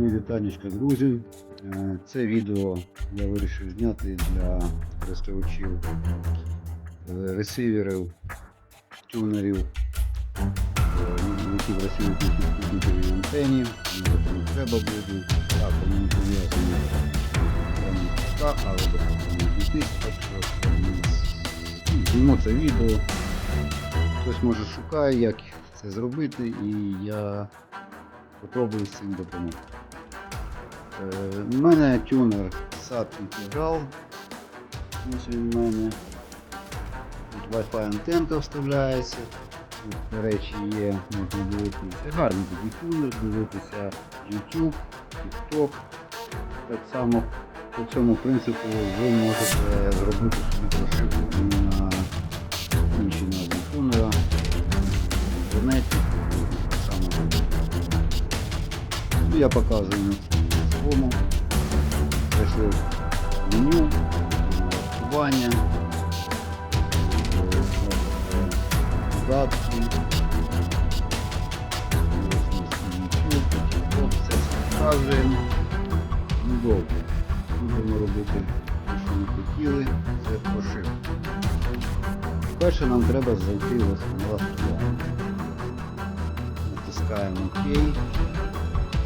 Мої вітанечка, друзі. Е, Це відео я вирішив зняти для користувачів е, ресиверів, тюнерів, е, які працюють на підпитниковій антені. Кому треба буде. Так, вони не пов'язані так, але дітей, так що е, це відео. Хтось може шукає, як це зробити, і я Попробую з цим допомогти. Е, У мене тюнер SAT Integral. Ось він у мене. Тут Wi-Fi антенка вставляється. Тут, до речі, є, можна дивитися. Гарний такий тюнер, дивитися YouTube, TikTok. Так само по цьому принципу ви можете зробити собі прошивку на інші назви тюнера в інтернеті. Ну, я показую схему. Зайшов меню, налаштування, додатки, все показуємо. Добре. Будемо робити те, що ми хотіли, це прошивка. Перше нам треба зайти в налаштування. Натискаємо ОК.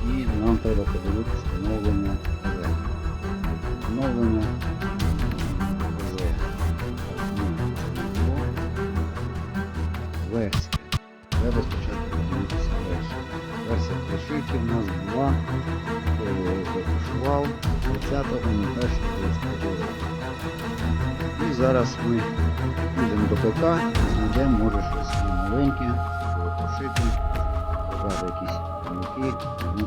І нам треба подивитися встановлення ПЗ. Встановлення ПЗ. Версія. Треба спочатку подивитися версію. Версія прошивки в нас була. Запрошував 20 на 1 І зараз ми підемо до ПК і знайдемо може щось щоб прошити, пробрати якісь помилки. Ну,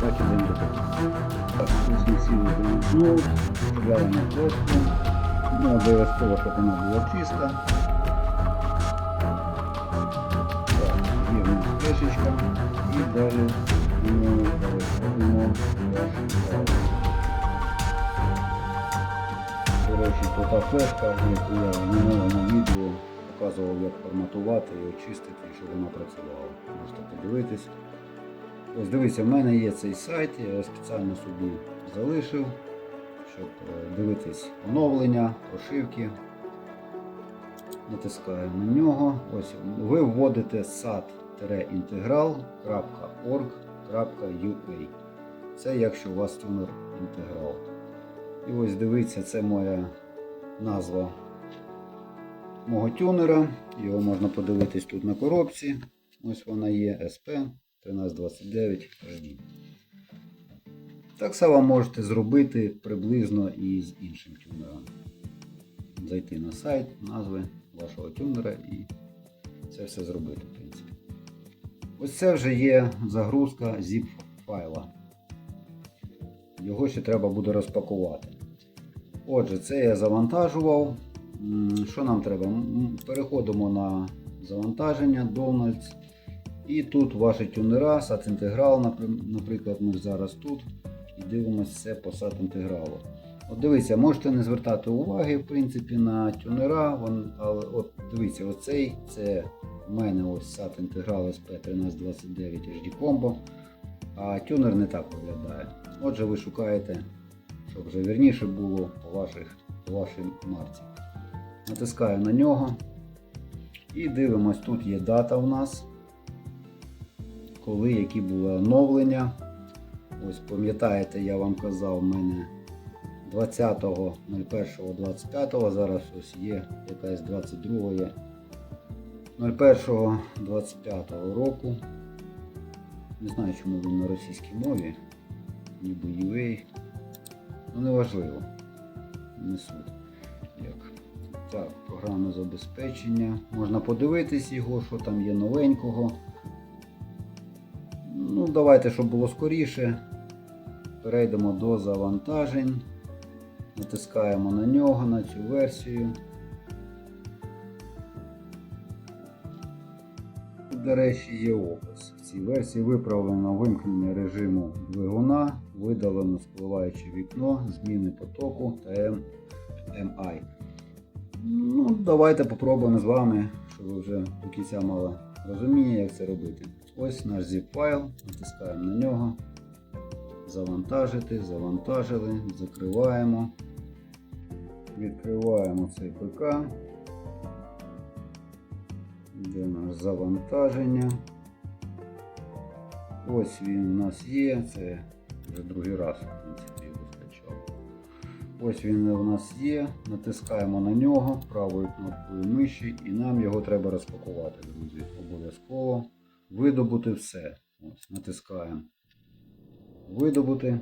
так ідемо до ПК. Так, ось ми сіли до ноут, вставляємо кнопку. Ну, обов'язково, щоб вона була чиста. Так, є в нас кешечка. І далі ми переходимо в До речі, то та флешка, яку я в минулому відео показував, як форматувати і очистити, щоб вона працювала. Можете подивитись. Ось дивіться, в мене є цей сайт, я його спеціально собі залишив, щоб е, дивитись оновлення, прошивки. Натискаю на нього. Ось ви вводите sat-integral.org.ua. Це якщо у вас тюнер інтеграл. І ось дивіться, це моя назва мого тюнера. Його можна подивитись тут на коробці. Ось вона є SP 1329 HD. Так само можете зробити приблизно і з іншим тюнером. Зайти на сайт, назви вашого тюнера і це все зробити, в принципі. Ось це вже є загрузка zip файла. Його ще треба буде розпакувати. Отже, це я завантажував. Що нам треба? Переходимо на завантаження Donalds. І тут ваші тюнера, SAT інтеграл, наприклад, ми зараз тут. І дивимося все по SAT інтегралу. От дивіться, можете не звертати уваги в принципі, на тюнера. Вон, але от дивіться, оцей це в мене ось SAT інтеграл SP1329 HD Combo. А тюнер не так виглядає. Отже, ви шукаєте, щоб вже вірніше було по, ваших, по вашій марці. Натискаю на нього. І дивимось, тут є дата у нас. Коли які були оновлення. Ось пам'ятаєте, я вам казав, в мене 20.01.25, зараз ось є якась 22 01.25 року. Не знаю, чому він на російській мові, ніби UA. Ну неважливо. Не суть. Так, програмне забезпечення. Можна подивитись його, що там є новенького. Ну, давайте, щоб було скоріше. Перейдемо до завантажень. Натискаємо на нього, на цю версію. До речі, є опис. В цій версії виправлено вимкнення режиму двигуна, видалено спливаюче вікно, зміни потоку та MI. Ну, давайте попробуємо з вами щоб ви вже до кінця мали розуміння, як це робити. Ось наш zip файл, натискаємо на нього. Завантажити, завантажили, закриваємо. Відкриваємо цей ПК. Де наше завантаження. Ось він у нас є. Це вже другий раз, в принципі. Ось він у нас є. Натискаємо на нього правою кнопкою миші і нам його треба розпакувати, друзі. Обов'язково. Видобути все. Ось, натискаємо. Видобути.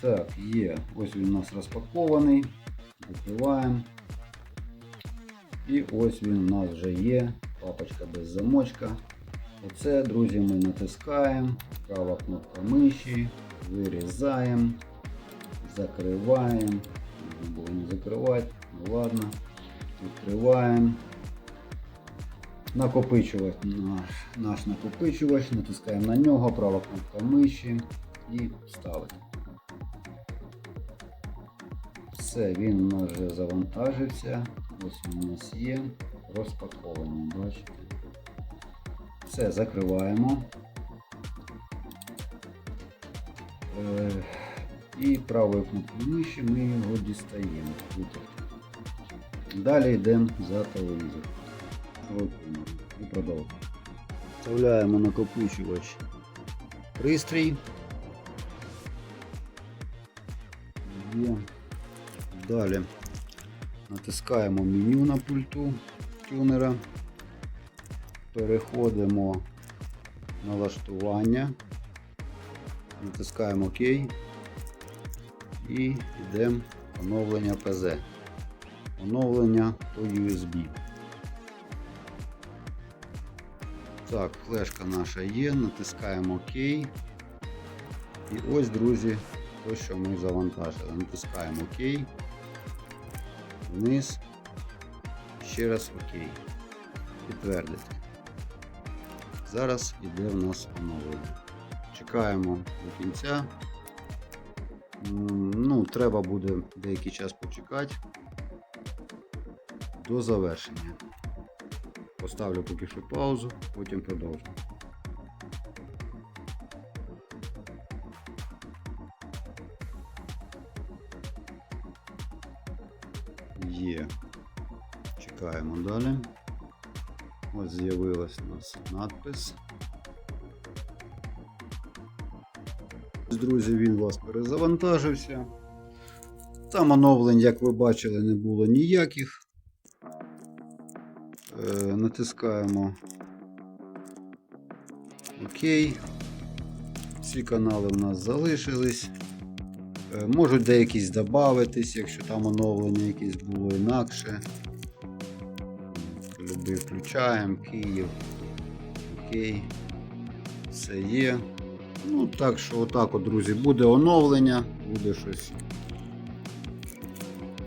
Так, є. Ось він у нас розпакований. Закриваємо. І ось він у нас вже є. Папочка без замочка. Оце, друзі, ми натискаємо. Права кнопка миші. Вирізаємо. Закриваємо. Було не закривати. Ну ладно. Відкриваємо. Накопичувач наш, наш накопичувач. Натискаємо на нього. Права кнопка миші. І ставити. Все, він у нас вже завантажився. Ось він у нас є. Розпакований, бачите. Все, закриваємо. І правою кнопкою миші ми його дістаємо. Далі йдемо за телевізор. І продовжуємо. Вставляємо накопичувач пристрій. Є. Далі натискаємо меню на пульту тюнера. Переходимо на налаштування. Натискаємо ОК. І йдемо оновлення ПЗ. Оновлення по USB. Так, флешка наша є, натискаємо ОК. І ось, друзі, те, що ми завантажили. Натискаємо ОК. Вниз. Ще раз ОК. Підтвердити. Зараз іде в нас оновлення. Чекаємо до кінця. Ну, треба буде деякий час почекати до завершення. Поставлю поки що паузу, потім продовжу. Є. Чекаємо далі. Ось з'явилась у нас надпис. Друзі, він у вас перезавантажився. Там оновлень, як ви бачили, не було ніяких. Е, натискаємо ОК. Всі канали у нас залишились. Е, Можуть деякісь додатись, якщо там оновлення якесь було інакше. Люби включаємо, Київ. Окей. Все є. Ну, так що отак, от, друзі, буде оновлення, буде щось.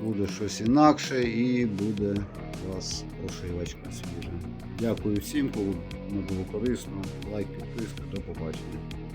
Буде щось інакше і буде у вас ошивачка свіжа. Дякую всім, кому було корисно. Лайк, підписка, до побачення.